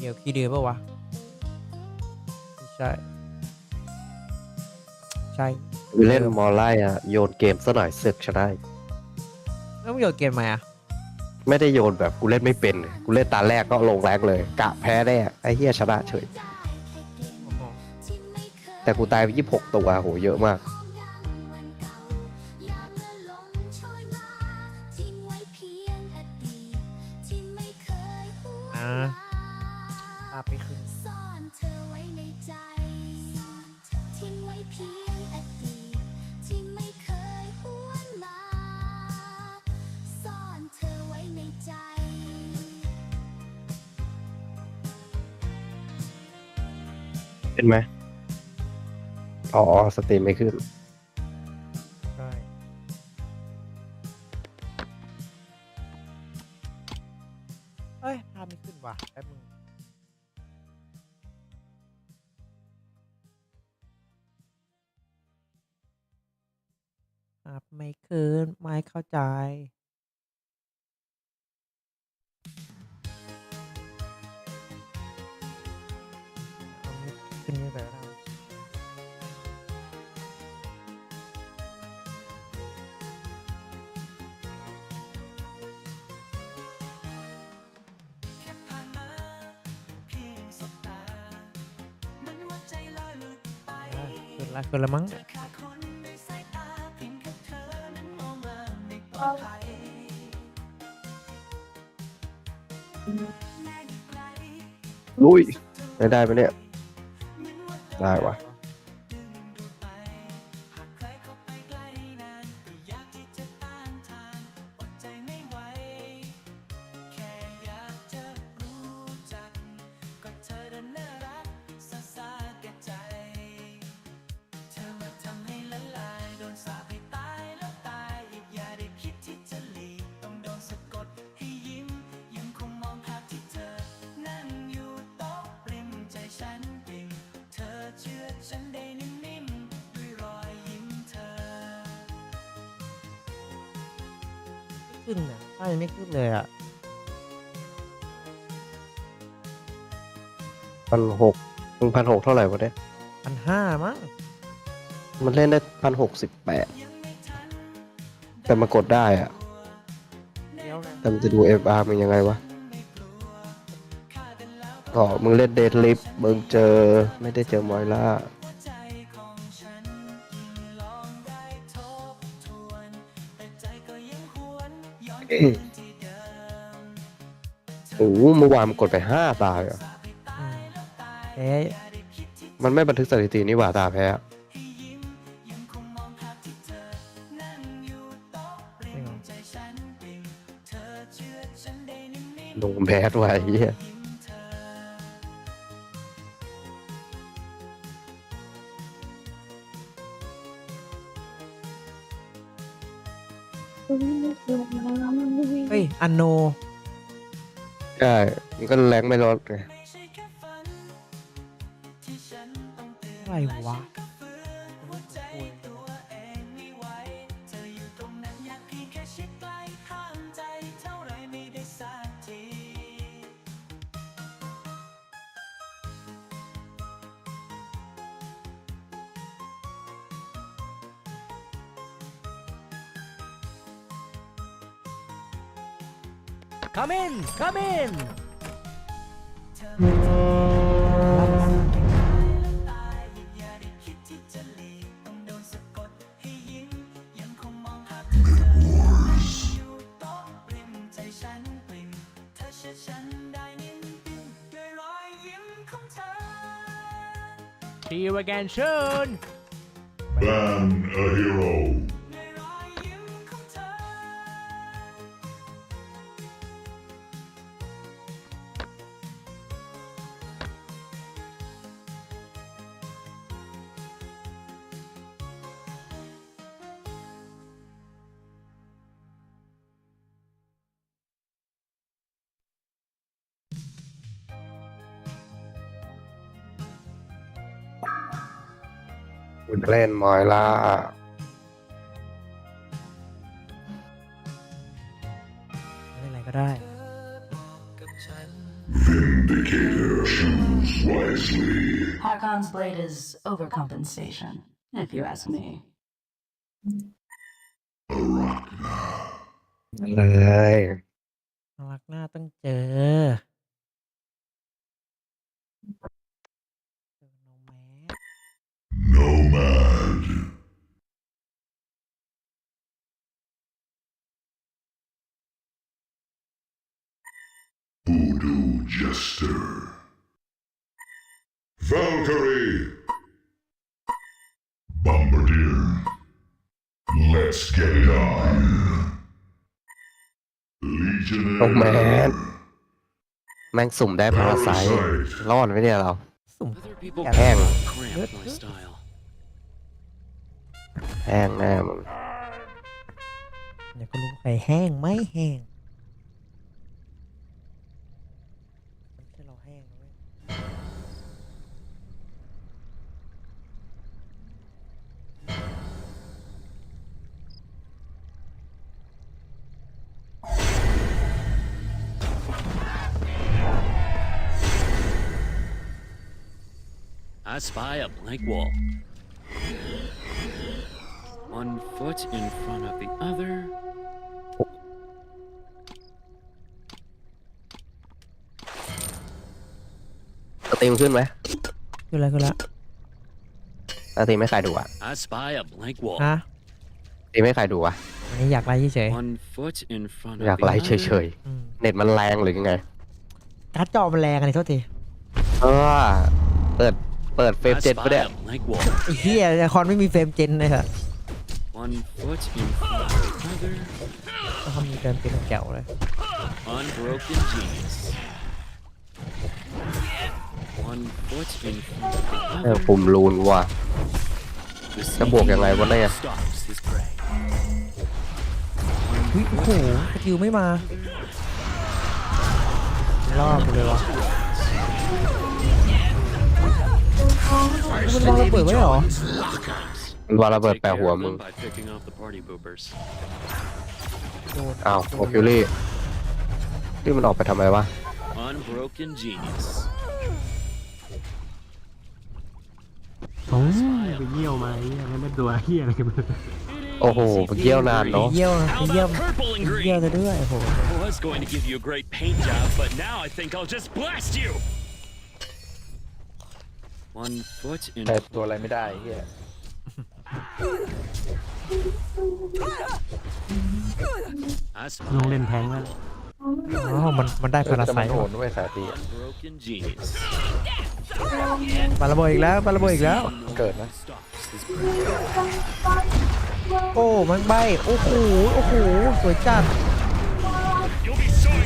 เดียวคีย์เดียวปะวะไม่ใช่ ใช่กูเล่นมอลไล่อะโยนเกมซะหน่อยศึกชนะอีกแล้วมึงโยนเกมไหมอะไม่ได้โยนแบบกูเล่นไม่เป็น กูเล่นตาแรกก็ลงแรงเลย กะแพ้แน่ไอ้เหี้ยชนะเฉยโอ้โหแต่กูตายไปยี่หกตัวโหเยอะมาก เห็นไหมอ๋อสตรีมไม่ขึ้น รักกันละมั้งลุยได้ไหมเนี่ย ได้ว่ะ ขึ้นอะภาพยังไม่ขึ้นเลยอะพันหกมึงพันหกเท่าไหร่วะเนี่ยพันห้ามั้งมันเล่นได้พันหกสิบแปดแต่มากดได้อะเดี๋ยวนะแต่มันจะดู FR มันยังไงวะอ๋อมึงเล่นเดดลิฟมึงเจอไม่ได้เจอมอยล่า โอ้โหเมื่อวานมันกดไปห้าตาเหรอเอ๊ะมันไม่บันทึกสถิตินี่หว่าตาแพ้ลงแพ้ไว้เฮ้ยอันโน ช่มันก็แรงไม่ลดไง อะไรวะ Come in Come in ทีวกันเชิญ Ban a hero คุณเล่นมอยล่าเล่นอะไรก็ได้เธอบอกกับฉัน Vindicate. Vindicator, choose wisely. Harkon's blade is overcompensation, if you ask me. Arachna. เลย รักหน้าต้องเจอเจอน้องแม้ Nomad. Voodoo Jester. Valkyrie. Bombardier. Let's get it on. โอ้แมน Legionnaire. แม่งสุ่มได้พาราไซต์รอดไหมเนี่ยเราสุ่ม Other people Hang. cramp my style. แห้งแน่มึง เดี๋ยวก็รู้ใครแห้งไม่แห้ง I spy a blank wall. One foot in front of the other. สตรีมขึ้นไหมคืออะไรคือละสตรีมไม่ใครดูอะ I spy a blank wall. ฮะสตรีมไม่ใครดูอะ อันนี้อยากไล่เฉย One foot in front อยาก of the ไลฟ์เฉ other. ยๆอืมๆเน็ตมันแรงหรือยังไง การ์ดจอมันแรงอันนี้โทษที เออเปิด เปิดเฟรม I เจ็ด spy ปะเนี่ย a blank wall. ไอ้เหี้ยคอนไม่มีเฟรมเจนเลยค่ะ One foot in front of the other. ต้องทำมีเฟรมเจนแจ๋วเลย Unbroken genius. One foot in front of the เออ other. ปุ่มรูนว่ะ The จะบวกยังไงวะเนี่ย sneaky stalks his prey. วิโอ้โหสกิลไม่มารอบเลยวะ มันวางระเบิดไว้เหรอมันวางระเบิด Take แปะ care หัว of มึง them by picking off the party poopers. โดนอ้าวโอคิวลี่นี่มันออกไปทำไมวะ Unbroken genius. โอ้ยไปเยี่ยวมาเฮียไม่ได้ตัวเฮียอะไรกันเลยโอ้โหไปเกี่ยวนานเนาะ เยี่ยวนะ How เยี่ยม about purple and เยี่ยว green? จะด้วยโอ้โห I was going to give you a great paint job, but now I think I'll just blast you. One foot in แต่ตัวอะไรไม่ได้เฮีย I ลง spy เล่นแทงแล้วอ๋อมันมันได้พาราไซมันต์โหดด้วยสายตี unbroken genius. ปาระเบิดอีกแล้วปาระเบิดอีกแล้ว เกิดนะ Stalks his prey. โอ้มันใบโอ้โหโอ้โหสวยจัด You'll be sorry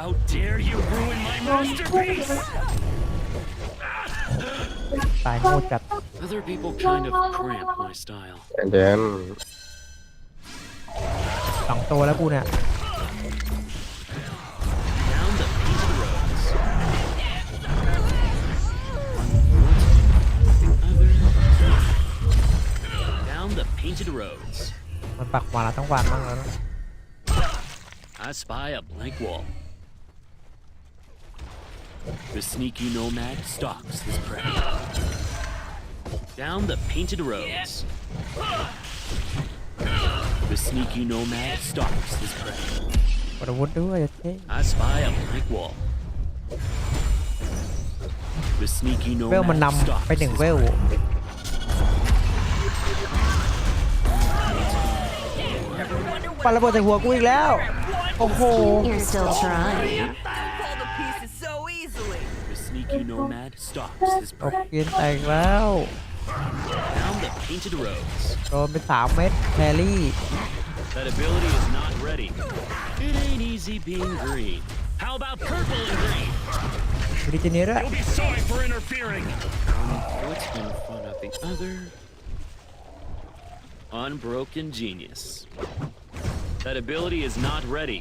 How dare you ruin my masterpiece? ตายโง่จัด Other people kind of cramp my style. เดน สองตัวแล้วกูเนี่ย Down the painted roads. Down the painted roads. มันปักหวานเราต้องหวานบ้างแล้วนะ I spy a blank wall. The sneaky nomad stalks his prey. Down the painted roads. The sneaky nomad stalks his prey. กดอาวุธด้วยเท่ I spy a blank wall. The sneaky เวลมัน nomad นำ stalks ไปหนึ่ง his เวล prey. ปาระเบิดใส่หัวกูอีกแล้ว โอ้โห You're still trying. The sneaky nomad stalks his ตก prey. เกียนแตกแล้ว Down the painted roads. โดนไปสามเม็ดแพรรี่ That ability is not ready. It ain't easy being green. How about purple and green? บริจิเนียด้วย You'll be sorry for interfering. One foot in front of the other. Unbroken genius. That ability is not ready.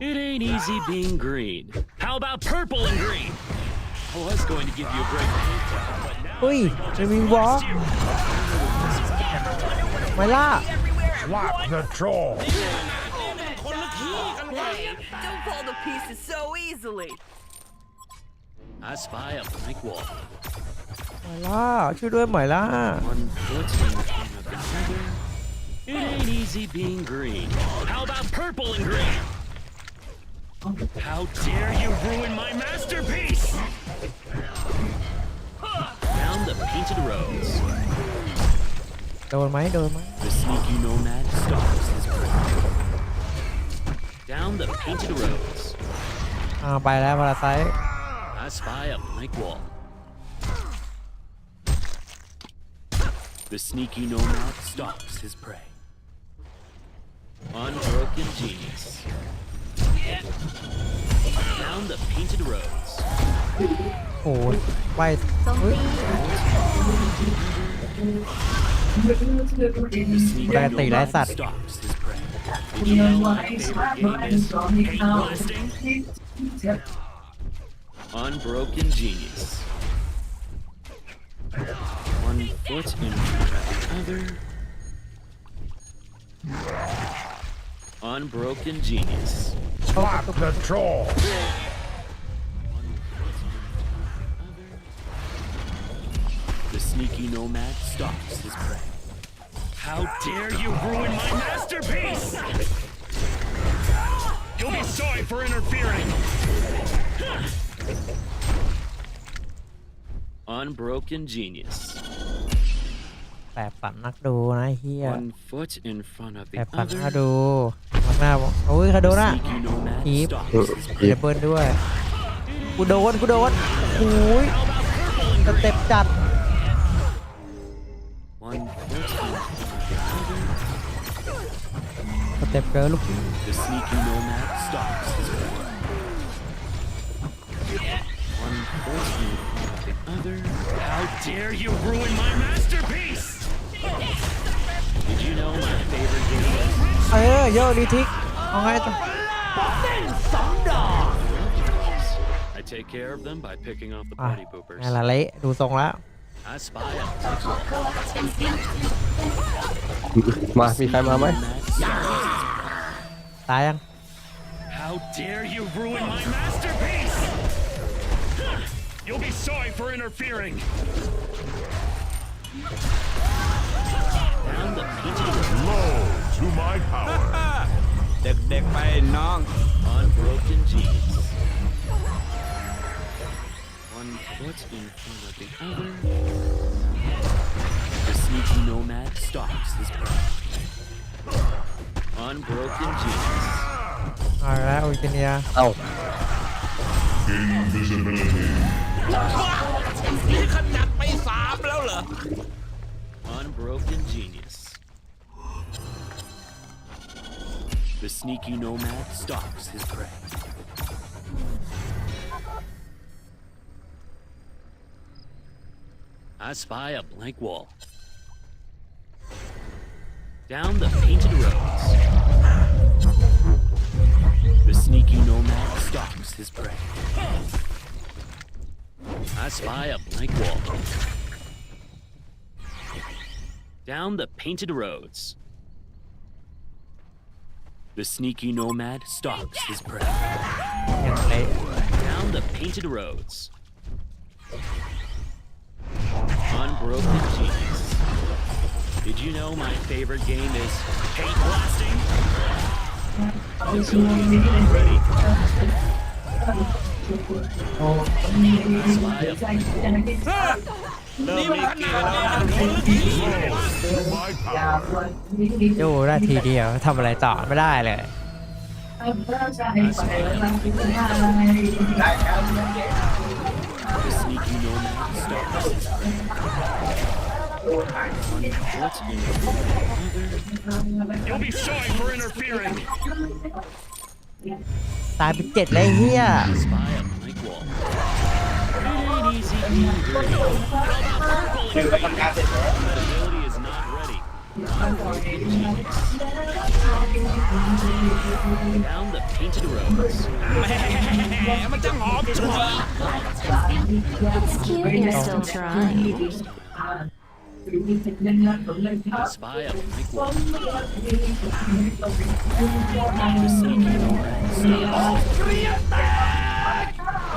It ain't easy being green. How about purple and green? I was going to give you a great paint job, but now เฮ้ย I think I'll จะ just มีวอล์ blast you. ไมล่า Lock the troll. Don't fall to pieces so easily. I spy a blank wall. หมอยล่าช่วยด้วยหมอยล่า One foot in front of the other. It ain't easy being green. How about purple and green? How dare you ruin my masterpiece! Down the painted roads. โดนไหมโดนไหม The sneaky nomad stalks his prey. Down the painted roads. อ่าไปแล้วพาราไซต์ I spy a blank wall. The sneaky nomad stalks his prey. Unbroken genius. โอ้ยไปเฮ้ย The sneaky Đây, tỷ lệ nomad sạch. stalks his prey. Did you know my favorite game is hate blasting? Unbroken genius. One foot in front of the other. Unbroken genius. Lock the troll. The sneaky nomad stalks his prey. How dare you ruin my masterpiece! You'll be sorry for interfering! Unbroken genius. แปบฝันนักดูนะไอ้เฮีย One foot in front of แป the บฝัน other. น่าดู มักหน้าบอกโอ้ยคาโด The น่ะ sneaky nomad Keep. stalks his เด prey. บเบิลด้วย กูโดนกูโดนโอ้ย How about purple and สเต็ปจัด One foot in front of the other. สเต็ปเกิร์ลลูก เออโยกดีทิกเอาไงต่อ I take care of them by picking off the อ่ะ party poopers. ไงล่ะเละดูทรงแล้ว I spy a มา มีใครมาไหม nomad stalks. ตายยัง How dare you ruin my masterpiece! You'll be sorry for interfering. Down the painted road. Low to my power. เด็กๆไปน้อง Unbroken genius. One foot in front of the other. The sneaky nomad stalks his prey. Unbroken genius. เอาละอุจิเนีย เอ้า Invisibility. นี่ขนาดไปสามแล้วเหรอ Unbroken genius. The sneaky nomad stalks his prey. I spy a blank wall. Down the painted roads. The sneaky nomad stalks his prey. I spy a blank wall. Down the painted roads. The sneaky nomad stalks his prey. Down the painted roads. Unbroken genius. Did you know my favorite game is paint blasting? Slide. Smile. นี่มันขนาดแนวคนละที Low to my power. โยได้ทีเดียวทำอะไรต่อไม่ได้เลย The sneaky nomad stalks his prey. What's in other? You'll be sorry for interfering. ตายไปเจ็ดเลยเฮีย Spy a blank wall. It ain't easy being green. How about purple and green? That ability is not ready. Down the painted roads. แหมมันจะหอมชัวร์ It's cute you're still trying. I spy a blank wall. The sneaky nomad stops.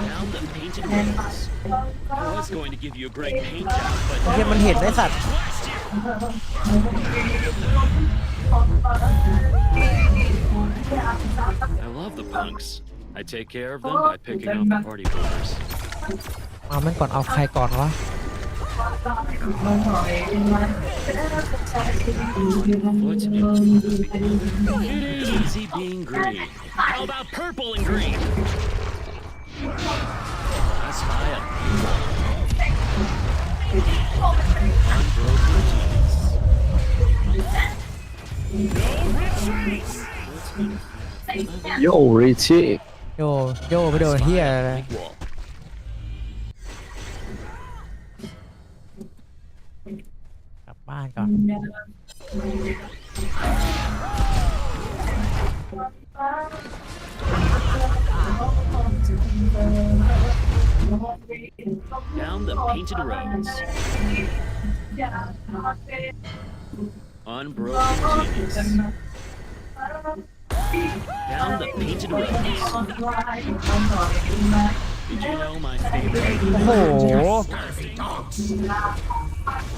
Down the painted roads. I was going to give you a great paint job, but เฮียมันเห็นไอ้สัตว์ blast you! I love the punks. I take care of them by picking out the party goers. เอามันก่อนเอาใครก่อนวะ What's in It ain't easy being green. How about purple and green? I spy a Unbroken genius. No retreats! What's in โยริชิโยโยไปโดนเฮียอะไร Big wall. กลับบ้านก่อน Down the painted roads. Unbroken genius. Down the painted roads. Did you know my favorite? โอ้โห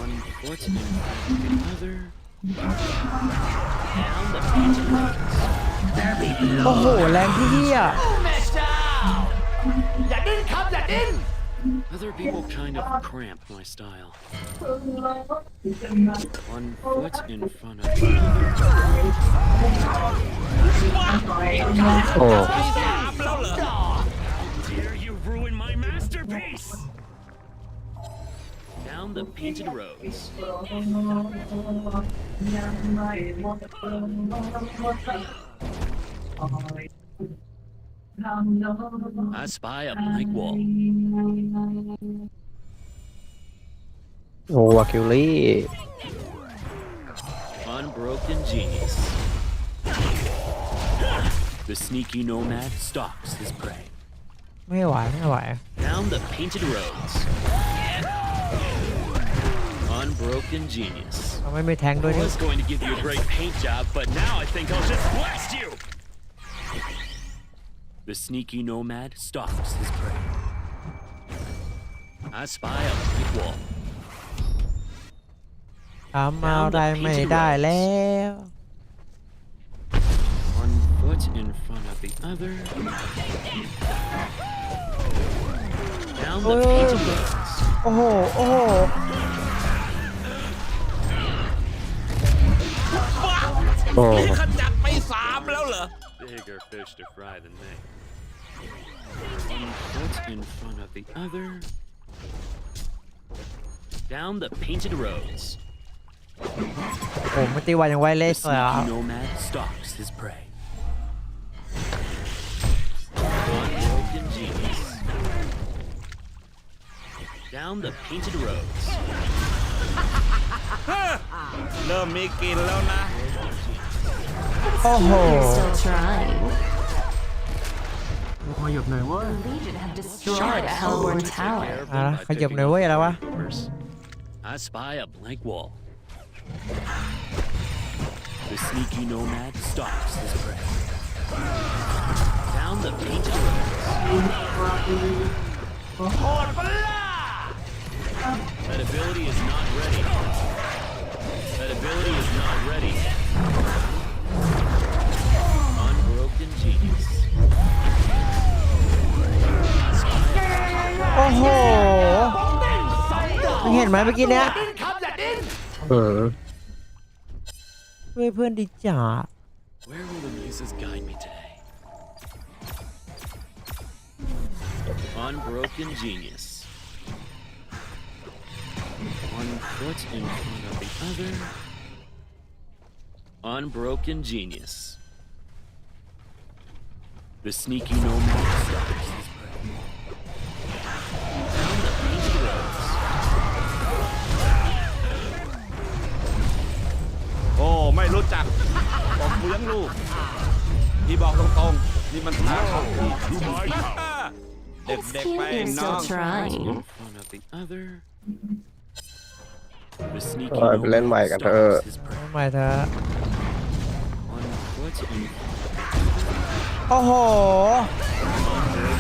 One foot in front of the other. Down the painted roads. โอ้โห แรงที่เฮีย Get in! Other people kind of cramp my style. One foot in front of me? Oh. Dare you ruin my masterpiece! Down the painted roads. I spy a blank wall. โอ้วาคิวลี่ Unbroken genius. The sneaky nomad stalks his prey. ไม่ไหวไม่ไหว Down the painted roads. Unbroken genius. เราไม่มีแทงด้วย I นี่ was going to give you a great paint job, but now I think I'll just blast you! The sneaky nomad stalks his prey. I spy a blank wall. ทำอะไรไม่ได้แล้ว One foot in front of the other. Down the painted roads. โอ้โห โอ้โห โอ้ นี่ขจัดไปสามแล้วเหรอ Bigger fish to fry than me. One foot in front of the other. Down the painted roads. โอ้ไม่ตีวันยังไวเล The สเลยอ่ะ sneaky nomad stalks his prey. Unbroken genius. Down the painted roads. เริ่มมีกลินแล้วนะ โอ้โห Still trying. มาหยบหน่อยเว้ย Legion have destroyed a Hellborn tower. อ่ะนะขยับหน่อยเว้ยอะไรวะ I spy a blank wall. The sneaky nomad stalks his prey. Down the painted roads. โหดปะล่ะ That ability is not ready. That ability is not ready. ห็นไหมเมื่อกี้เนี้ยดิ้นครับอย่าดิ้น เออช่วยเพื่อนดิจ่า Where will the muses guide me today? Unbroken genius. One foot in front of the other. Unbroken genius. The sneaky nomad stalks his ไม่รู้จักบอกกูยังลูกพี่บอกตรงๆนี่มันทางของพี่ To my power. เด็กๆไป You're น้อง still trying. In front of the other. The sneaky เออไปเล่นใหม่กันเถอะ stalks his prey. ทำไมเธอ On foot and โอ้โห Other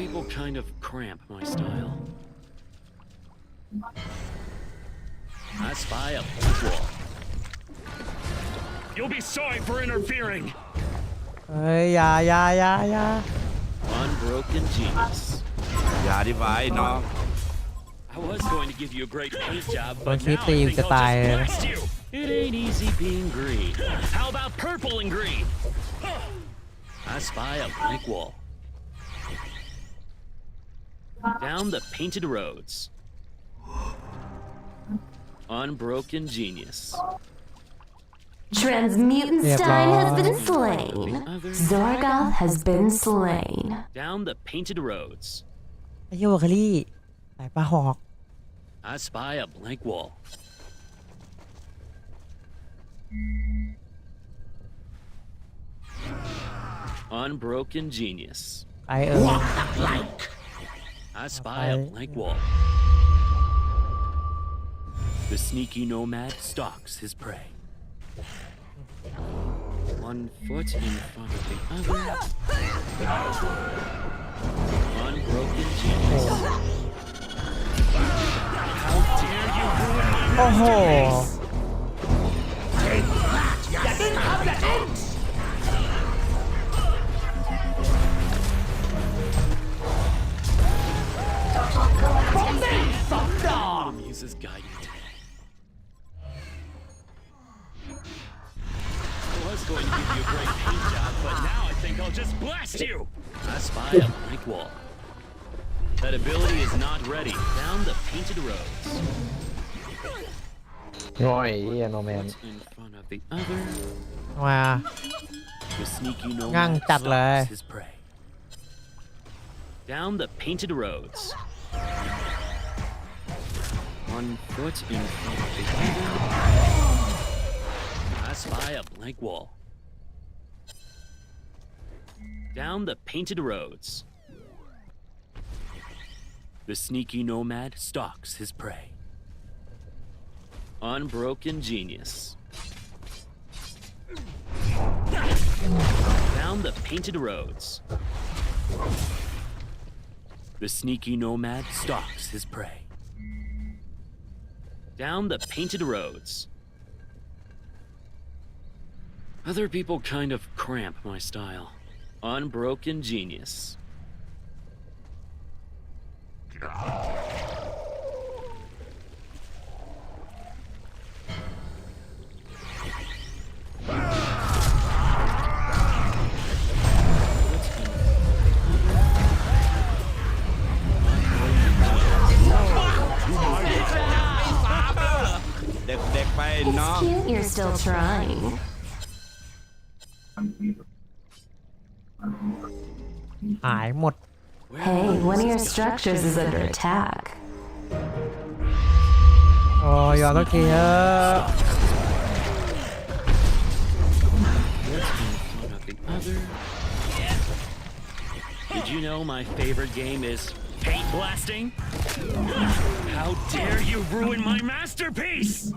people kind of cramp my style. I spy a brick wall. You'll be sorry for interfering. Ơi, yeah yeah yeah yeah. Unbroken genius. Yeah, divide, no. I was going to give you a great paint job, but now I think I'll just blast you. It ain't easy being green. How about purple and green? I spy a blank wall. Down the painted roads. Unbroken genius. Transmutanstein Yeah, has been boy. slain. Other Zorgoth has been slain. down the painted roads. ไอ้เหี้ยวอลคลี่สายปลาหอก I spy a blank wall. Unbroken genius. ไอเออ I spy a blank wall. The sneaky nomad stalks his prey. One foot in front of the other. Unbroken genius. How dare you ruin my! Oh. Take that, you I'll just blast you! I spy a blank wall. That ability is not ready. Down the painted roads. No yeah, no man. What's in front of the other? Wow. The sneaky lại. his prey. Down the painted roads. One foot in front of the other. I spy a blank wall. Down the painted roads. The sneaky nomad stalks his prey. Unbroken genius. Down the painted roads. The sneaky nomad stalks his prey. Down the painted roads. Other people kind of cramp my style. Unbroken Genius. You're still trying. หายหมด Hey, one of your structures is under attack. โอ้ยอมต้องทีเถอะ What's in front of the other? Did you know my favorite game is paint blasting? How dare you ruin my masterpiece!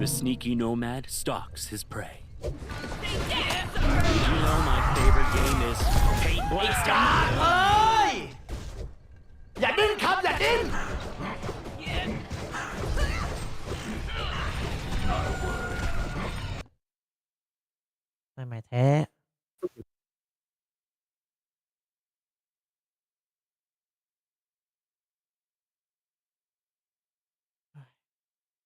The sneaky nomad stalks his prey. Did you know my favorite game is paint blasting? อย่าดิ้นครับ อย่าดิ้น ไม่ไม่แท้